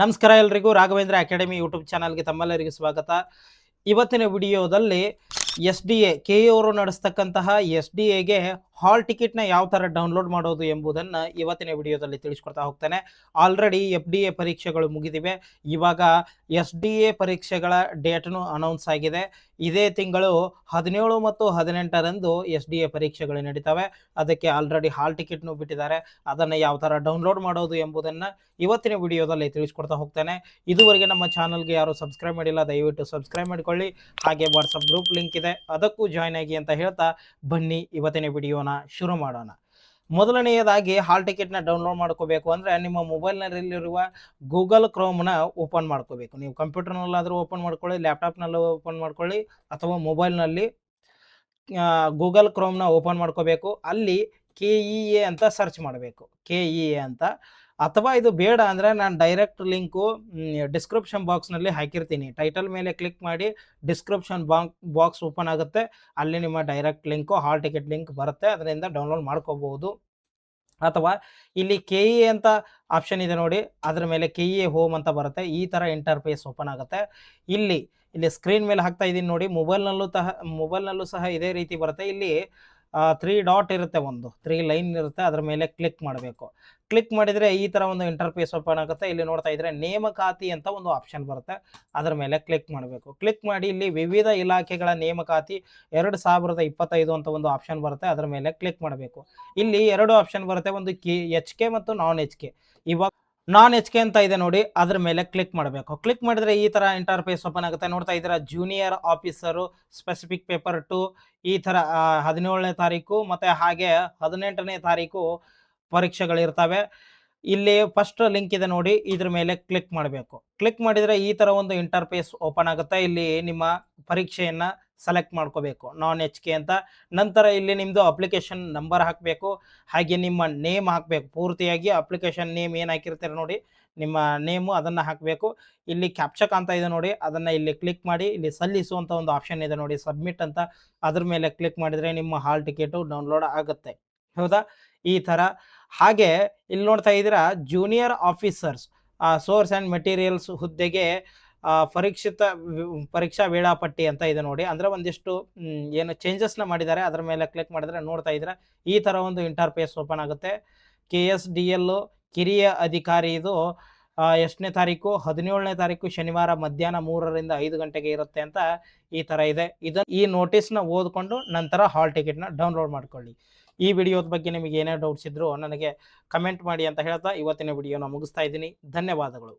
ನಮಸ್ಕಾರ ಎಲ್ರಿಗೂ. Raghavendra academy YouTube ಚಾನಲ್ಗೆ ತಮ್ಮೆಲ್ಲರಿಗೂ ಸ್ವಾಗತ. ಇವತ್ತಿನ ವಿಡಿಯೋದಲ್ಲಿ ಎಸ್ ಡಿ ಎ, ಕೆ ಅವರು ನಡೆಸ್ತಕ್ಕಂತಹ ಎಸ್ ಡಿ ಎಗೆ ಹಾಲ್ ಟಿಕೆಟ್ನ ಯಾವ ಥರ ಡೌನ್ಲೋಡ್ ಮಾಡೋದು ಎಂಬುದನ್ನು ಇವತ್ತಿನ ವಿಡಿಯೋದಲ್ಲಿ ತಿಳಿಸ್ಕೊಡ್ತಾ ಹೋಗ್ತೇನೆ. ಆಲ್ರೆಡಿ ಎಫ್ ಡಿ ಎ ಪರೀಕ್ಷೆಗಳು ಮುಗಿದಿವೆ. ಇವಾಗ ಎಸ್ ಡಿ ಎ ಪರೀಕ್ಷೆಗಳ ಡೇಟ್ನು ಅನೌನ್ಸ್ ಆಗಿದೆ. ಇದೇ ತಿಂಗಳು ಹದಿನೇಳು ಮತ್ತು ಹದಿನೆಂಟರಂದು ಎಸ್ ಡಿ ಎ ಪರೀಕ್ಷೆಗಳು ನಡೀತವೆ. ಅದಕ್ಕೆ ಆಲ್ರೆಡಿ ಹಾಲ್ ಟಿಕೆಟ್ನು ಬಿಟ್ಟಿದ್ದಾರೆ. ಅದನ್ನು ಯಾವ ಥರ ಡೌನ್ಲೋಡ್ ಮಾಡೋದು ಎಂಬುದನ್ನು ಇವತ್ತಿನ ವಿಡಿಯೋದಲ್ಲಿ ತಿಳಿಸ್ಕೊಡ್ತಾ ಹೋಗ್ತೇನೆ. ಇದುವರೆಗೆ ನಮ್ಮ ಚಾನಲ್ಗೆ ಯಾರು ಸಬ್ಸ್ಕ್ರೈಬ್ ಮಾಡಿಲ್ಲ, ದಯವಿಟ್ಟು ಸಬ್ಸ್ಕ್ರೈಬ್ ಮಾಡಿಕೊಳ್ಳಿ. ಹಾಗೆ ವಾಟ್ಸಪ್ ಗ್ರೂಪ್ ಲಿಂಕ್ ಇದೆ. ಅದಕ್ಕೂ ಜಾಯ್ನ್ ಆಗಿ ಅಂತ ಹೇಳ್ತಾ ಬನ್ನಿ ಇವತ್ತಿನ ವಿಡಿಯೋನ. ಶುರು ಮಾಡೋಣ. ಮೊದಲನೆಯದಾಗಿ ಹಾಲ್ ಟಿಕೆಟ್ನ ಡೌನ್ಲೋಡ್ ಮಾಡ್ಕೋಬೇಕು ಅಂದರೆ ನಿಮ್ಮ ಮೊಬೈಲ್ನಲ್ಲಿರುವ ಗೂಗಲ್ ಕ್ರೋಮ್ನ ಓಪನ್ ಮಾಡ್ಕೋಬೇಕು. ನೀವು ಕಂಪ್ಯೂಟರ್ನಲ್ಲಾದರೂ ಓಪನ್ ಮಾಡ್ಕೊಳ್ಳಿ ಲ್ಯಾಪ್ಟಾಪ್ನಲ್ಲೂ ಓಪನ್ ಮಾಡ್ಕೊಳ್ಳಿ ಅಥವಾ ಮೊಬೈಲ್ನಲ್ಲಿ ಗೂಗಲ್ ಕ್ರೋಮ್ನ ಓಪನ್ ಮಾಡ್ಕೋಬೇಕು. ಅಲ್ಲಿ ಕೆ ಇ ಎ ಅಂತ ಸರ್ಚ್ ಮಾಡಬೇಕು. ಕೆ ಇ ಎ ಅಂತ. ಅಥವಾ ಇದು ಬೇಡ ಅಂದರೆ ನಾನು ಡೈರೆಕ್ಟ್ ಲಿಂಕು ಡಿಸ್ಕ್ರಿಪ್ಷನ್ ಬಾಕ್ಸ್ನಲ್ಲಿ ಹಾಕಿರ್ತೀನಿ. ಟೈಟಲ್ ಮೇಲೆ ಕ್ಲಿಕ್ ಮಾಡಿ ಡಿಸ್ಕ್ರಿಪ್ಷನ್ ಬಾಂಕ್ ಬಾಕ್ಸ್ ಓಪನ್ ಆಗುತ್ತೆ. ಅಲ್ಲಿ ನಿಮ್ಮ direct link hall ticket link ಬರುತ್ತೆ. ಅದರಿಂದ ಡೌನ್ಲೋಡ್ ಮಾಡ್ಕೋಬಹುದು. ಅಥವಾ ಇಲ್ಲಿ ಕೆ ಇ ಅಂತ ಆಪ್ಷನ್ ಇದೆ ನೋಡಿ. ಅದರ ಮೇಲೆ ಕೆ ಇ ಹೋಮ್ ಅಂತ ಬರುತ್ತೆ. ಈ ಥರ ಇಂಟರ್ಫೇಸ್ ಓಪನ್ ಆಗುತ್ತೆ. ಇಲ್ಲಿ ಇಲ್ಲಿ ಸ್ಕ್ರೀನ್ ಮೇಲೆ ಹಾಕ್ತಾ ಇದ್ದೀನಿ ನೋಡಿ. ಮೊಬೈಲ್ನಲ್ಲೂ ಸಹ ಮೊಬೈಲ್ನಲ್ಲೂ ಸಹ ಇದೇ ರೀತಿ ಬರುತ್ತೆ. ಇಲ್ಲಿ ತ್ರೀ ಡಾಟ್ ಇರುತ್ತೆ ಒಂದು. ತ್ರೀ ಲೈನ್ ಇರುತ್ತೆ, ಅದ್ರ ಮೇಲೆ ಕ್ಲಿಕ್ ಮಾಡಬೇಕು. ಕ್ಲಿಕ್ ಮಾಡಿದರೆ ಈ ಥರ ಒಂದು ಇಂಟರ್ಫೇಸ್ ಓಪನ್ ಆಗುತ್ತೆ. ಇಲ್ಲಿ ನೋಡ್ತಾ ಇದ್ರೆ ನೇಮಕಾತಿ ಅಂತ ಒಂದು ಆಪ್ಷನ್ ಬರುತ್ತೆ. ಅದರ ಮೇಲೆ ಕ್ಲಿಕ್ ಮಾಡಬೇಕು. ಕ್ಲಿಕ್ ಮಾಡಿ ಇಲ್ಲಿ ವಿವಿಧ ಇಲಾಖೆಗಳ ನೇಮಕಾತಿ ಎರಡು ಸಾವಿರದ ಇಪ್ಪತ್ತೈದು ಅಂತ ಒಂದು ಆಪ್ಷನ್ ಬರುತ್ತೆ. ಅದರ ಮೇಲೆ ಕ್ಲಿಕ್ ಮಾಡಬೇಕು. ಇಲ್ಲಿ ಎರಡು ಆಪ್ಷನ್ ಬರುತ್ತೆ. ಒಂದು ಕೆ ಎಚ್ ಕೆ ಮತ್ತು ನಾನ್ ಎಚ್ ಕೆ ಇವಾಗ ನಾನ್ ಎಚ್ ಕೆ ಅಂತ ಇದೆ ನೋಡಿ, ಅದ್ರ ಮೇಲೆ ಕ್ಲಿಕ್ ಮಾಡಬೇಕು. ಕ್ಲಿಕ್ ಮಾಡಿದ್ರೆ ಈ ಥರ ಇಂಟರ್ಫೇಸ್ ಓಪನ್ ಆಗುತ್ತೆ. ನೋಡ್ತಾ ಇದ್ದೀರಾ junior officer specific paper two ಈ ತರ ಹದಿನೇಳನೇ ತಾರೀಕು ಮತ್ತೆ ಹಾಗೆ ಹದಿನೆಂಟನೇ ತಾರೀಕು ಪರೀಕ್ಷೆಗಳಿರ್ತವೆ. ಇಲ್ಲಿ ಫಸ್ಟ್ ಲಿಂಕ್ ಇದೆ ನೋಡಿ, ಇದ್ರ ಮೇಲೆ ಕ್ಲಿಕ್ ಮಾಡಬೇಕು. ಕ್ಲಿಕ್ ಮಾಡಿದರೆ ಈ ಥರ ಒಂದು ಇಂಟರ್ಫೇಸ್ ಓಪನ್ ಆಗುತ್ತೆ. ಇಲ್ಲಿ ನಿಮ್ಮ ಪರೀಕ್ಷೆಯನ್ನು ಸೆಲೆಕ್ಟ್ ಮಾಡ್ಕೋಬೇಕು. ನಾನ್ ಎಚ್ ಕೆ ಅಂತ. ನಂತರ ಇಲ್ಲಿ ನಿಮ್ಮದು ಅಪ್ಲಿಕೇಶನ್ ನಂಬರ್ ಹಾಕಬೇಕು. ಹಾಗೆ ನಿಮ್ಮ ನೇಮ್ ಹಾಕಬೇಕು. ಪೂರ್ತಿಯಾಗಿ ಅಪ್ಲಿಕೇಶನ್ ನೇಮ್ ಏನು ಹಾಕಿರ್ತೀರ ನೋಡಿ, ನಿಮ್ಮ ನೇಮು ಅದನ್ನು ಹಾಕಬೇಕು. ಇಲ್ಲಿ ಕ್ಯಾಪ್ಚಕ್ ಅಂತ ಇದೆ ನೋಡಿ, ಅದನ್ನು ಇಲ್ಲಿ ಕ್ಲಿಕ್ ಮಾಡಿ, ಇಲ್ಲಿ ಸಲ್ಲಿಸುವಂಥ ಒಂದು ಆಪ್ಷನ್ ಇದೆ ನೋಡಿ ಸಬ್ಮಿಟ್ ಅಂತ. ಅದ್ರ ಮೇಲೆ ಕ್ಲಿಕ್ ಮಾಡಿದರೆ ನಿಮ್ಮ ಹಾಲ್ ಟಿಕೆಟು ಡೌನ್ಲೋಡ್ ಆಗುತ್ತೆ. ಹೌದಾ? ಈ ಥರ. ಹಾಗೆ ಇಲ್ಲಿ ನೋಡ್ತಾ ಇದ್ದೀರಾ junior officers source and materials ಹುದ್ದೆಗೆ ಪರೀಕ್ಷಿತ ಪರೀಕ್ಷಾ ವೇಳಾಪಟ್ಟಿ ಅಂತ ಇದೆ ನೋಡಿ. ಅಂದರೆ ಒಂದಿಷ್ಟು ಏನು ಚೇಂಜಸ್ನ ಮಾಡಿದ್ದಾರೆ. ಅದರ ಮೇಲೆ ಕ್ಲಿಕ್ ಮಾಡಿದ್ರೆ ನೋಡ್ತಾ ಇದ್ರೆ ಈ ಥರ ಒಂದು ಇಂಟರ್ಫೇಸ್ ಓಪನ್ ಆಗುತ್ತೆ. ಕೆ ಎಸ್ ಡಿ ಎಲ್ ಕಿರಿಯ ಅಧಿಕಾರಿ ಇದು ಎಷ್ಟನೇ ತಾರೀಕು? ಹದಿನೇಳನೇ ತಾರೀಕು ಶನಿವಾರ ಮಧ್ಯಾಹ್ನ ಮೂರರಿಂದ ಐದು ಗಂಟೆಗೆ ಇರುತ್ತೆ ಅಂತ ಈ ಥರ ಇದೆ. ಇದನ್ನು ಈ ನೋಟಿಸ್ನ ಓದ್ಕೊಂಡು ನಂತರ ಹಾಲ್ ಟಿಕೆಟ್ನ ಡೌನ್ಲೋಡ್ ಮಾಡ್ಕೊಳ್ಳಿ. ಈ ವಿಡಿಯೋದ ಬಗ್ಗೆ ನಿಮಗೆ ಏನೇ ಡೌಟ್ಸ್ ಇದ್ದರೂ ನನಗೆ ಕಮೆಂಟ್ ಮಾಡಿ ಅಂತ ಹೇಳ್ತಾ ಇವತ್ತಿನ ವಿಡಿಯೋನ ಮುಗಿಸ್ತಾ ಇದ್ದೀನಿ. ಧನ್ಯವಾದಗಳು.